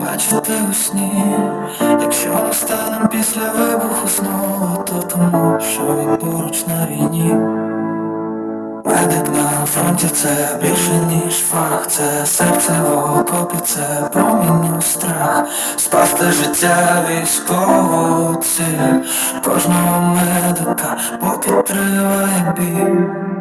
бачити у сні, якщо ми станемо після вибуху знову, то тому, що він поруч на війні. Медик на фронті це більше ніж фах, це серце в окопі, це промінь страх, спасти життя військовоці, Кожного медика бо підтриває бій.